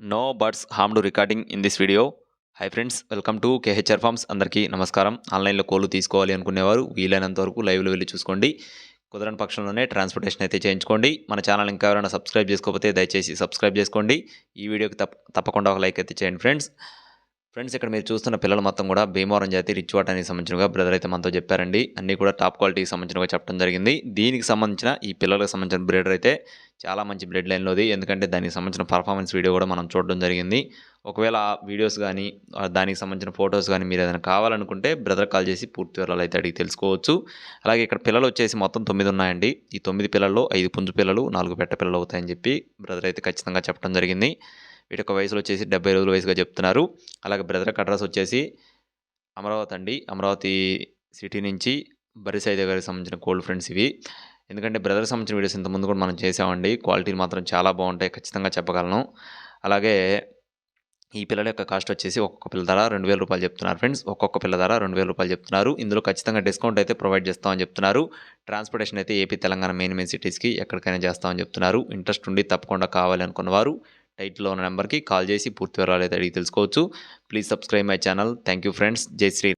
No birds harmed recording in this video hi friends welcome to KHR farms అందరికీ నమస్కారం. ఆన్లైన్లో కోళ్ళు తీసుకోవాలి అనుకునేవారు వీలైనంత వరకు లైవ్లో వెళ్ళి చూసుకోండి. కుదరని పక్షంలోనే ట్రాన్స్పోర్టేషన్ అయితే చేయించుకోండి. మన ఛానల్ ఇంకా ఎవరైనా సబ్స్క్రైబ్ చేసుకోకపోతే దయచేసి సబ్స్క్రైబ్ చేసుకోండి. ఈ వీడియోకి తప్ప తప్పకుండా ఒక లైక్ అయితే చేయండి ఫ్రెండ్స్ ఫ్రెండ్స్ ఇక్కడ మీరు చూస్తున్న పిల్లలు మొత్తం కూడా భీమవరం జాతి రిచ్ వాటానికి సంబంధించినగా బ్రదర్ అయితే మనతో చెప్పారండి. అన్నీ కూడా టాప్ క్వాలిటీకి సంబంధించినగా చెప్పడం జరిగింది. దీనికి సంబంధించిన ఈ పిల్లలకు సంబంధించిన బ్రీడర్ అయితే చాలా మంచి బ్లడ్ లైన్లోది ఎందుకంటే దానికి సంబంధించిన పర్ఫార్మెన్స్ వీడియో కూడా మనం చూడడం జరిగింది. ఒకవేళ ఆ వీడియోస్ కానీ దానికి సంబంధించిన ఫొటోస్ కానీ మీరు ఏదైనా కావాలనుకుంటే బ్రదర్ కాల్ చేసి పూర్తి వివరాలు అయితే అడిగి తెలుసుకోవచ్చు. అలాగే ఇక్కడ పిల్లలు వచ్చేసి మొత్తం తొమ్మిది ఉన్నాయండి. ఈ తొమ్మిది పిల్లల్లో ఐదు పుంజు పిల్లలు నాలుగు పెట్ట పిల్లలు అవుతాయని చెప్పి బ్రదర్ అయితే ఖచ్చితంగా చెప్పడం జరిగింది. వీటి యొక్క వయసులో వచ్చేసి డెబ్బై రోజుల వయసుగా చెప్తున్నారు. అలాగే బ్రదర్ అడ్రస్ వచ్చేసి అమరావతి అండి. అమరావతి సిటీ నుంచి బరిసాయి దగ్గరికి సంబంధించిన కోల్డ్ ఫ్రెండ్స్ ఇవి. ఎందుకంటే బ్రదర్కి సంబంధించిన వీడియోస్ ఇంతకుముందు కూడా మనం చేసామండి క్వాలిటీలు మాత్రం చాలా బాగుంటాయి. ఖచ్చితంగా చెప్పగలను. అలాగే ఈ పిల్లల యొక్క కాస్ట్ వచ్చేసి ఒక్కొక్క పిల్ల ధర రెండు వేల రూపాయలు చెప్తున్నారు ఫ్రెండ్స్. ఒక్కొక్క పిల్ల ధర రెండు వేల రూపాయలు చెప్తున్నారు. ఇందులో ఖచ్చితంగా డిస్కౌంట్ అయితే ప్రొవైడ్ చేస్తామని చెప్తున్నారు. ట్రాన్స్పోర్టేషన్ అయితే ఏపీ తెలంగాణ మెయిన్ మెయిన్ సిటీస్కి ఎక్కడికైనా చేస్తామని చెప్తున్నారు. ఇంట్రెస్ట్ ఉండి తప్పకుండా కావాలి అనుకున్న వారు టైటిల్లో ఉన్న నెంబర్కి కాల్ చేసి పూర్తి వివరాలు అయితే అడిగి తెలుసుకోవచ్చు. Please subscribe my channel. Thank you friends. జై శ్రీ